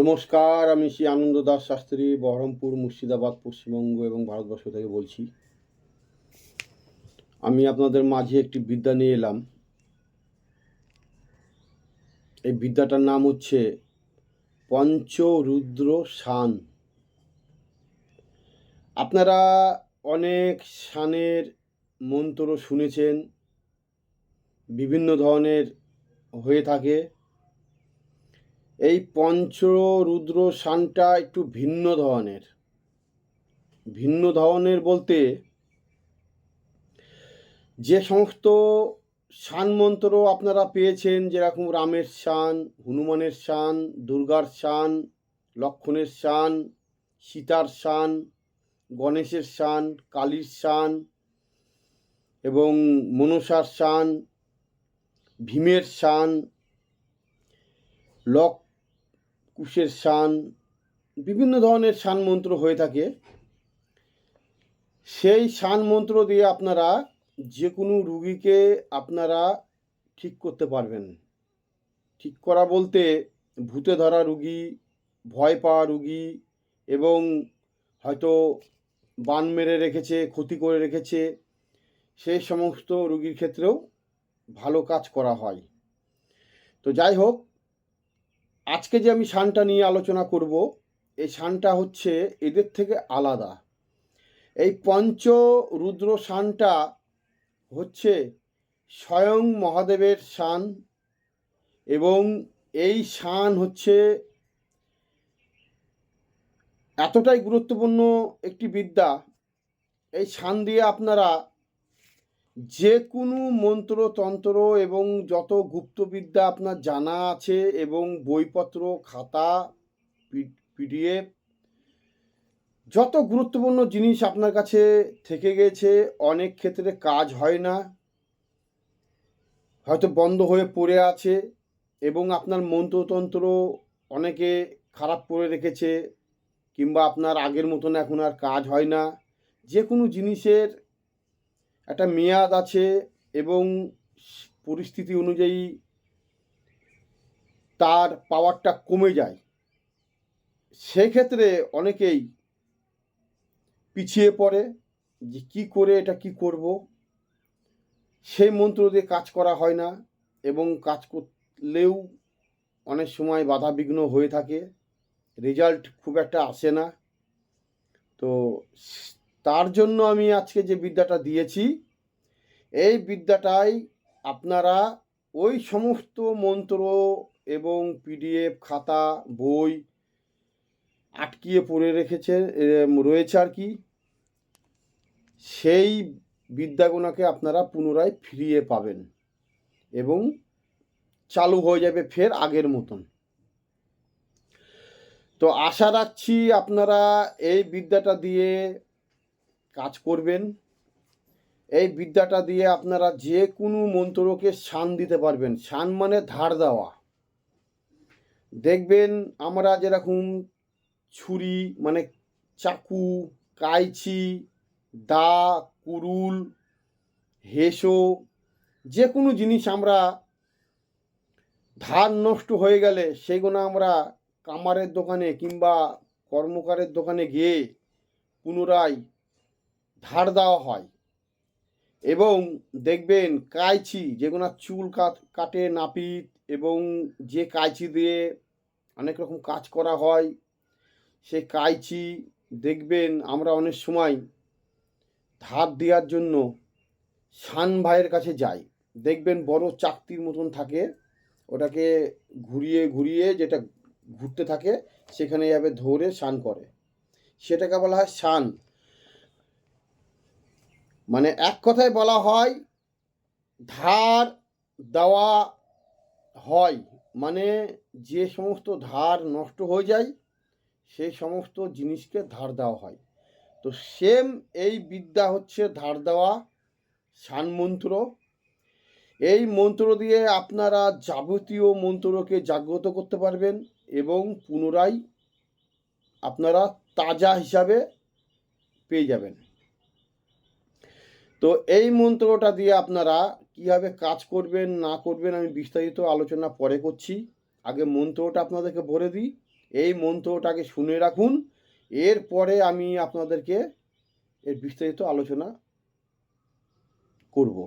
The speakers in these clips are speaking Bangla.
নমস্কার, আমি শ্রী আনন্দ দাস শাস্ত্রী, বহরমপুর, মুর্শিদাবাদ, পশ্চিমবঙ্গ এবং ভারতবর্ষ থেকে বলছি। আমি আপনাদের মাঝে একটি বিদ্যা নিয়ে এলাম। এই বিদ্যাটার নাম হচ্ছে পঞ্চরুদ্র শান। আপনারা অনেক শানের মন্ত্র শুনেছেন, বিভিন্ন ধরনের হয়ে থাকে। এই পঞ্চরুদ্র শানটা একটু ভিন্ন ধরনের। ভিন্ন ধরনের বলতে যে সমস্ত শান মন্ত্র আপনারা পেয়েছেন, যেরকম রামের শান, হনুমানের শান, দুর্গার শান, লক্ষণের শান, সীতার শান, গণেশের শান, কালীর শান এবং মনসার শান, ভীমের শান লক কুশের শান, বিভিন্ন ধরনের শান মন্ত্র হয়ে থাকে। সেই শান মন্ত্র দিয়ে আপনারা যে কোনো রুগীকে আপনারা ঠিক করতে পারবেন। ঠিক করা বলতে ভূতে ধরা রুগী, ভয় পাওয়া রুগী এবং হয়তো বান মেরে রেখেছে, ক্ষতি করে রেখেছে, সেই সমস্ত রুগীর ক্ষেত্রেও ভালো কাজ করা হয়। তো যাই হোক আজকে যে আমি শানটা নিয়ে আলোচনা করব, এই শানটা হচ্ছে এদের থেকে আলাদা। এই পঞ্চ রুদ্র শানটা হচ্ছে স্বয়ং মহাদেবের শান এবং এই শান হচ্ছে এতটাই গুরুত্বপূর্ণ একটি বিদ্যা। এই শান দিয়ে আপনারা যে কোনো মন্ত্রতন্ত্র এবং যত গুপ্তবিদ্যা আপনার জানা আছে এবং বইপত্র, খাতা পিডিএফ, যত গুরুত্বপূর্ণ জিনিস আপনার কাছে থেকে গেছে, অনেক ক্ষেত্রে কাজ হয় না। হয়তো বন্ধ হয়ে পড়ে আছে এবং আপনার মন্ত্রতন্ত্র অনেকে খারাপ করে রেখেছে কিংবা আপনার আগের মতন এখন আর কাজ হয় না। যে কোনো জিনিসের একটা মেয়াদ আছে এবং পরিস্থিতি অনুযায়ী তার পাওয়ারটা কমে যায়। সেক্ষেত্রে অনেকেই পিছিয়ে পড়ে যে কি করে এটা কি করব? সেই মন্ত্র দিয়ে কাজ করা হয় না এবং কাজ করলেও অনেক সময় বাধাবিঘ্ন হয়ে থাকে। রেজাল্ট খুব একটা আসে না। তো তার জন্য আমি আজকে যে বিদ্যাটা দিয়েছি, এই বিদ্যাটাই আপনারা ওই সমস্ত মন্ত্র এবং পিডিএফ খাতা, বই আটকিয়ে পড়ে রেখেছে রয়েছে আর কি। সেই বিদ্যাগুণাকে আপনারা পুনরায় ফিরিয়ে পাবেন এবং চালু হয়ে যাবে ফের আগের মতন। তো আশা রাখছি আপনারা এই বিদ্যাটা দিয়ে কাজ করবেন। এই বিদ্যাটা দিয়ে আপনারা যে কোনো মন্ত্রকে শান দিতে পারবেন। শান মানে ধার দেওয়া। দেখবেন আমরা যেরকম ছুরি মানে চাকু, কাইচি, দা, কুরুল, হেসো, যে কোনো জিনিস আমরা ধার নষ্ট হয়ে গেলে সেগুলো আমরা কামারের দোকানে কিংবা কর্মকারের দোকানে গিয়ে পুনরায় ধার দেওয়া হয়। এবং দেখবেন কাইচি যেগুলো চুল কাটে নাপিত এবং যে কাইচি দিয়ে অনেক রকম কাজ করা হয় সেই কাইচি দেখবেন আমরা অনেক সময় ধার দেওয়ার জন্য শান ভাইয়ের কাছে যাই। দেখবেন বড় চাকতির মতন থাকে, ওটাকে ঘুরিয়ে ঘুরিয়ে যেটা ঘুরতে থাকে, সেখানে যাবে ধরে শান করে। সেটাকে বলা হয় শান মানে এক কথায় বলা হয়, ধার দেওয়া হয়। মানে যে সমস্ত ধার নষ্ট হয়ে যায়, সেই সমস্ত জিনিসকে ধার দেওয়া হয়। তো সেম এই বিদ্যা হচ্ছে ধার দেওয়া, সান মন্ত্র। এই মন্ত্র দিয়ে আপনারা যাবতীয় মন্ত্রকে জাগ্রত করতে পারবেন এবং পুনরায় আপনারা তাজা হিসাবে পেয়ে যাবেন। তো এই মন্ত্রটা দিয়ে আপনারা কীভাবে কাজ করবেন, না করবেন, আমি বিস্তারিত আলোচনা পরে করছি। আগে মন্ত্রটা আপনাদেরকে বলে দিই। এই মন্ত্রটাকে শুনে রাখুন। এরপরে আমি আপনাদেরকে এর বিস্তারিত আলোচনা করব।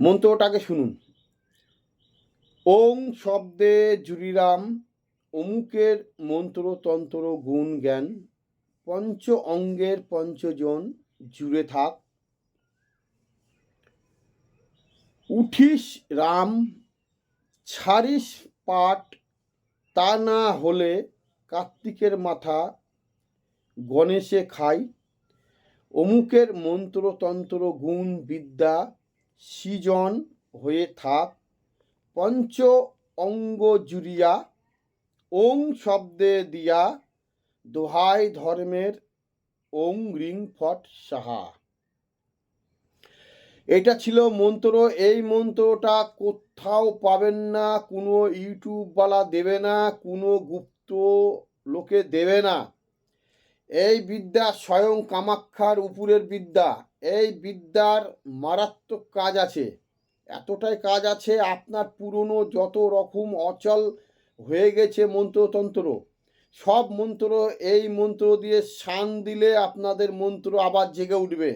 মন্ত্রটাকে শুনুন। ওং শব্দে জুরিরাম, অমুকের মন্ত্রতন্ত্র গুণ জ্ঞান, পঞ্চ অঙ্গের পঞ্চজন জুড়ে থাক। উঠিস রাম, ছাড়িস পাট, তা না হলে কার্তিকের মাথা গণেশে খাই। অমুকের মন্ত্রতন্ত্র গুণ বিদ্যা সৃজন হয়ে থাক। পঞ্চ অঙ্গ জুড়িয়া, ওং শব্দে দিয়া দোহাই ধর্মের ওং রিং ফট সাহা। এটা ছিল মন্ত্র। এই মন্ত্রটা কোথাও পাবেন না, কোনো ইউটিউবওয়ালা দেবে না, কোনো গুপ্ত লোকে দেবে না। এই বিদ্যা স্বয়ং কামাক্ষার উপরের বিদ্যা। এই বিদ্যার মারাত্মক কাজ আছে। এতটাই কাজ আছে, আপনার পুরনো যত রকম অচল হয়ে গেছে মন্ত্রতন্ত্র। সব মন্ত্র, এই মন্ত্র দিয়ে শান দিলে আপনাদের মন্ত্র আবার জেগে উঠবে।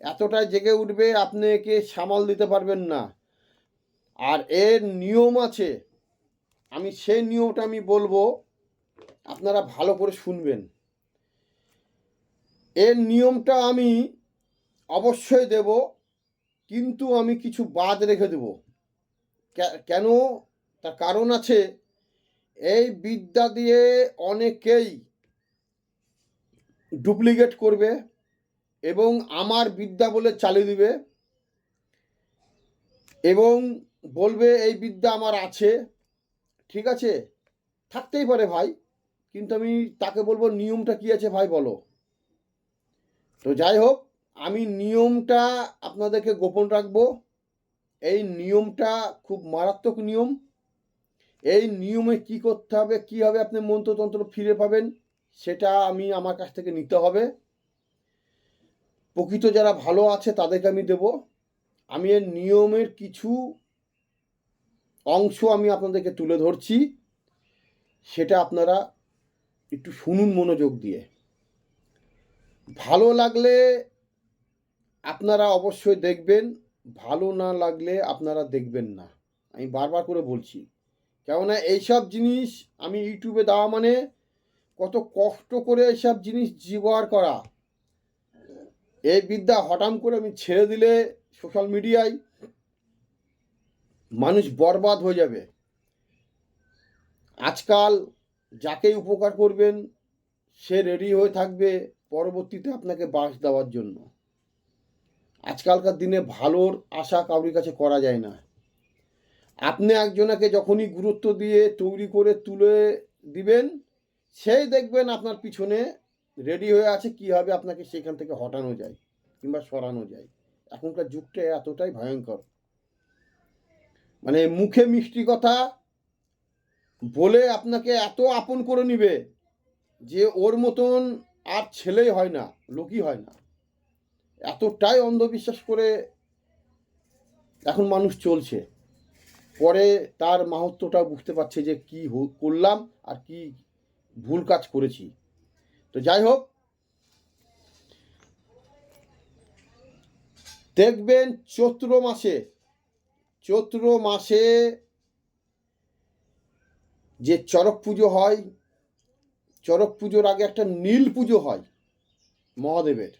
এতটাই জেগে উঠবে আপনি একে সামাল দিতে পারবেন না। আর এর নিয়ম আছে। আমি সেই নিয়মটা আমি বলব, আপনারা ভালো করে শুনবেন। এর নিয়মটা আমি অবশ্যই দেব, কিন্তু আমি কিছু বাদ রেখে দেব। কেন? তার কারণ আছে এই বিদ্যা দিয়ে অনেকেই ডুপ্লিকেট করবে এবং আমার বিদ্যা বলে চালিয়ে দিবে এবং বলবে, এই বিদ্যা আমার আছে। ঠিক আছে? থাকতেই পারে ভাই, কিন্তু আমি তাকে বলব, নিয়মটা কি আছে ভাই বলো? তো যাই হোক, আমি নিয়মটা আপনাদেরকে গোপন রাখব। এই নিয়মটা খুব মারাত্মক নিয়ম। এই নিয়মে কি করতে হবে কীভাবে আপনি মন্ত্রতন্ত্র ফিরে পাবেন, সেটা আমি আমার কাছ থেকে নিতে হবে। প্রকৃত যারা ভালো আছে, তাদেরকে আমি দেব। আমি এর নিয়মের কিছু অংশ আমি আপনাদেরকে তুলে ধরছি। সেটা আপনারা একটু শুনুন মনোযোগ দিয়ে। ভালো লাগলে আপনারা অবশ্যই দেখবেন, ভালো না লাগলে আপনারা দেখবেন না। আমি বারবার করে বলছি কেননা এইসব জিনিস আমি ইউটিউবে দেওয়া মানে কত কষ্ট করে এইসব জিনিস জোগাড় করা। এই বিদ্যা হঠাৎ করে আমি ছেড়ে দিলে সোশ্যাল মিডিয়ায় মানুষ বরবাদ হয়ে যাবে। আজকাল যাকেই উপকার করবেন, সে রেডি হয়ে থাকবে পরবর্তীতে আপনাকে বাস দেওয়ার জন্য। আজকালকার দিনে ভালোর আশা কাউরির কাছে করা যায় না। আপনি একজনাকে যখনই গুরুত্ব দিয়ে তৈরি করে তুলে দিবেন, সেই দেখবেন আপনার পিছনে রেডি হয়ে আছে কীভাবে আপনাকে সেখান থেকে হটানো যায় কিংবা সরানো যায়। এখনকার যুগটা এতটাই ভয়ঙ্কর। মানে মুখে মিষ্টি কথা বলে আপনাকে এত আপন করে নিবে যে ওর মতন আর ছেলেই হয় না, লোকই হয় না। এতটাই অন্ধবিশ্বাস করে এখন মানুষ চলছে। পরে তার মাহাত্মটা বুঝতে পারছে যে কি করলাম আর কি ভুল কাজ করেছি। তো যাই হোক, দেখবেন চৈত্র মাসে চৈত্র মাসে যে চড়ক পুজো হয়, চড়ক পুজোর আগে একটা নীল পুজো হয় মহাদেবের।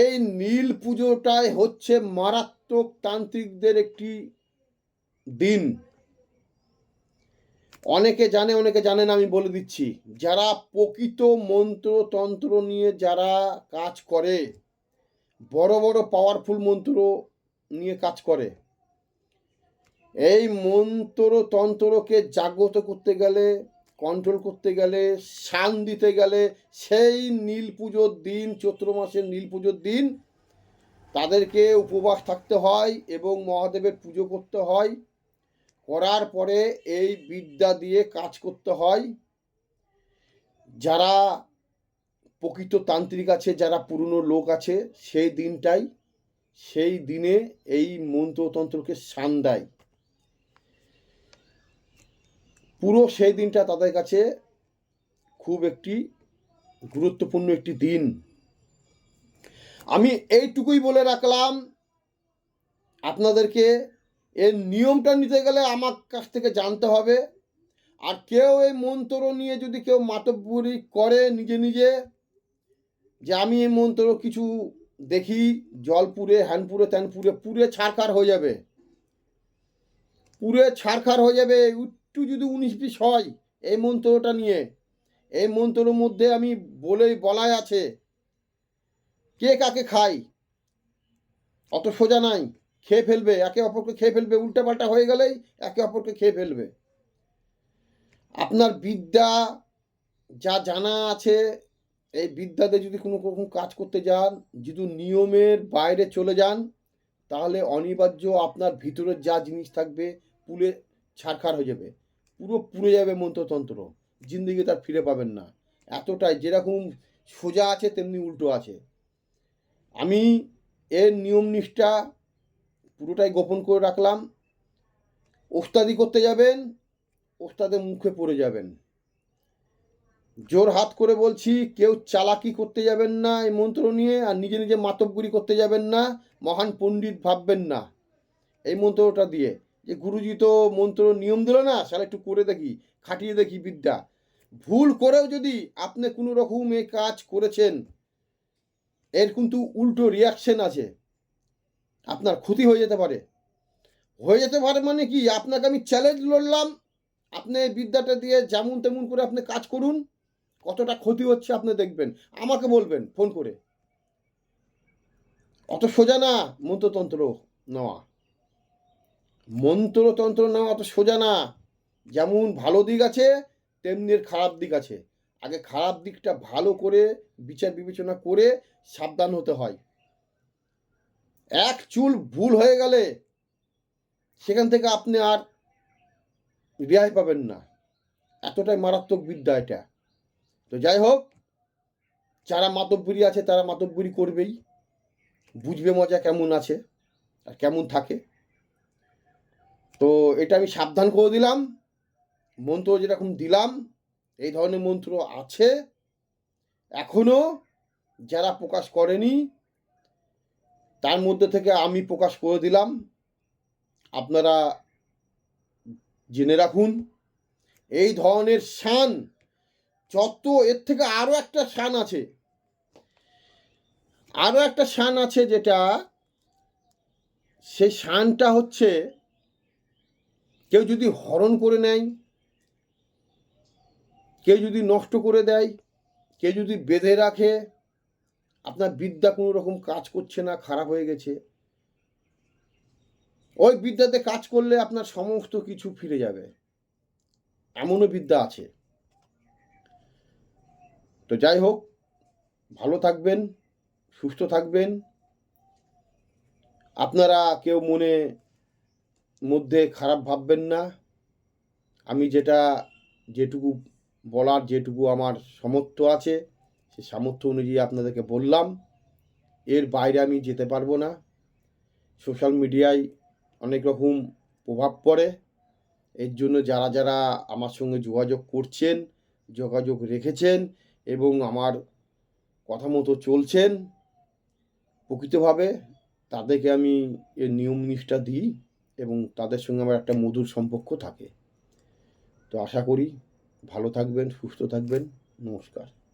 এই নীল পুজোটাই হচ্ছে মারাত্মক তান্ত্রিকদের একটি দিন। অনেকে জানে অনেকে জানে না, আমি বলে দিচ্ছি। যারা প্রকৃত মন্ত্র তন্ত্র নিয়ে যারা কাজ করে, বড় বড় পাওয়ারফুল মন্ত্র নিয়ে কাজ করে, এই মন্ত্র তন্ত্রকে জাগ্রত করতে গেলে কন্ট্রোল করতে গেলে, শান দিতে গেলে, সেই নীল পুজোর দিন, চৈত্র মাসের নীল পুজোর দিন, তাদেরকে উপবাস থাকতে হয় এবং মহাদেবের পুজো করতে হয়। করার পরে এই বিদ্যা দিয়ে কাজ করতে হয়। যারা প্রকৃত তান্ত্রিক আছে, যারা পুরনো লোক আছে, সেই দিনটাই, সেই দিনে এই মন্ত্রতন্ত্রকে শান দেয়। পুরো সেই দিনটা তাদের কাছে খুব একটি গুরুত্বপূর্ণ একটি দিন। আমি এইটুকুই বলে রাখলাম। আপনাদেরকে এর নিয়মটা নিতে গেলে আমার কাছ থেকে জানতে হবে। আর কেউ এই মন্ত্র নিয়ে যদি কেউ মাতব্বরি করে নিজে নিজে, যে আমি এই মন্ত্র কিছু দেখি জল পুড়ে হ্যান পুরে ছাড়খার হয়ে যাবে। পুড়ে ছাড়খার হয়ে যাবে, একটু যদি উনিশ বিশ হয় এই মন্ত্রটা নিয়ে। এই মন্ত্রের মধ্যে আমি বলেই বলাই আছে, কে কাকে খায়? অত সোজা নাই। খেয়ে ফেলবে, একে অপরকে খেয়ে ফেলবে, উল্টাপাল্টা হয়ে গেলেই একে অপরকে খেয়ে ফেলবে। আপনার বিদ্যা, যা জানা আছে, এই বিদ্যাতে যদি কোনো রকম কাজ করতে যান, যদি নিয়মের বাইরে চলে যান, তাহলে অনিবার্য আপনার ভিতরের যা জিনিস থাকবে, পুলে ছাড়খার হয়ে যাবে। পুরো পুড়ে যাবে মন্ত্রতন্ত্র। জিন্দিগি তার ফিরে পাবেন না। এতটাই, যেরকম সোজা আছে, তেমনি উল্টো আছে। আমি এর নিয়ম নিষ্ঠা পুরোটাই গোপন করে রাখলাম। ওস্তাদি করতে যাবেন, ওস্তাদের মুখে পড়ে যাবেন। জোর হাত করে বলছি, কেউ চালাকি করতে যাবেন না এই মন্ত্র নিয়ে, আর নিজে নিজে মাতবগুরি করতে যাবেন না, মহান পণ্ডিত ভাববেন না। এই মন্ত্রটা দিয়ে, যে গুরুজি তো মন্ত্র নিয়ম দিল না সারা একটু করে দেখি, খাটিয়ে দেখি বিদ্যা। ভুল করেও যদি আপনি কোনো রকম এ কাজ করেছেন, এর কিন্তু উল্টো রিয়াকশন আছে। আপনার ক্ষতি হয়ে যেতে পারে। হয়ে যেতে পারে মানে কি? আপনাকে আমি চ্যালেঞ্জ লড়লাম। আপনি বিদ্যাটা দিয়ে যেমন তেমন করে আপনি কাজ করুন। কতটা ক্ষতি হচ্ছে আপনি দেখবেন। আমাকে বলবেন ফোন করে। অত সোজা না, মন্ত্রতন্ত্র নেওয়া। মন্ত্রতন্ত্র নেওয়া অত সোজা না। যেমন ভালো দিক আছে, তেমনি খারাপ দিক আছে। আগে খারাপ দিকটা ভালো করে বিচার বিবেচনা করে সাবধান হতে হয়। এক চুল ভুল হয়ে গেলে সেখান থেকে আপনি আর রেহাই পাবেন না। এতটাই মারাত্মক বিদ্যা এটা। তো যাই হোক, যারা মাতব্বরি আছে তারা মাতব্বরি করবেই। বুঝবে মজা কেমন আছে আর কেমন থাকে। তো এটা আমি সাবধান করে দিলাম। মন্ত্র যেরকম দিলাম, এই ধরনের মন্ত্র আছে। এখনও যারা প্রকাশ করেনি তার মধ্যে থেকে আমি প্রকাশ করে দিলাম। আপনারা জেনে রাখুন, এই ধরনের শান, যত এর থেকে আরও একটা শান আছে। আরও একটা শান আছে যেটা, সেই শানটা হচ্ছে, কেউ যদি হরণ করে নেয়, কেউ যদি নষ্ট করে দেয়, কেউ যদি বেঁধে রাখে আপনার বিদ্যা কোনো রকম কাজ করছে না, খারাপ হয়ে গেছে। ওই বিদ্যাতে কাজ করলে আপনার সমস্ত কিছু ফিরে যাবে। এমনও বিদ্যা আছে। তো যাই হোক, ভালো থাকবেন, সুস্থ থাকবেন। আপনারা কেউ মনে, মধ্যে খারাপ ভাববেন না। আমি যেটা, যেটুকু বলার, যেটুকু আমার সামর্থ্য আছে সে সামর্থ্য অনুযায়ী আপনাদেরকে বললাম, এর বাইরে আমি যেতে পারব না। সোশ্যাল মিডিয়ায় অনেক রকম প্রভাব পড়ে। এর জন্য যারা যারা আমার সঙ্গে যোগাযোগ করছেন, যোগাযোগ রেখেছেন এবং আমার কথা মতো চলছেন, প্রকৃতভাবে তাদেরকে আমি এর নিয়ম নিষ্ঠা দিই এবং তাদের সঙ্গে আমার একটা মধুর সম্পর্ক থাকে। তো আশা করি ভালো থাকবেন, সুস্থ থাকবেন। নমস্কার।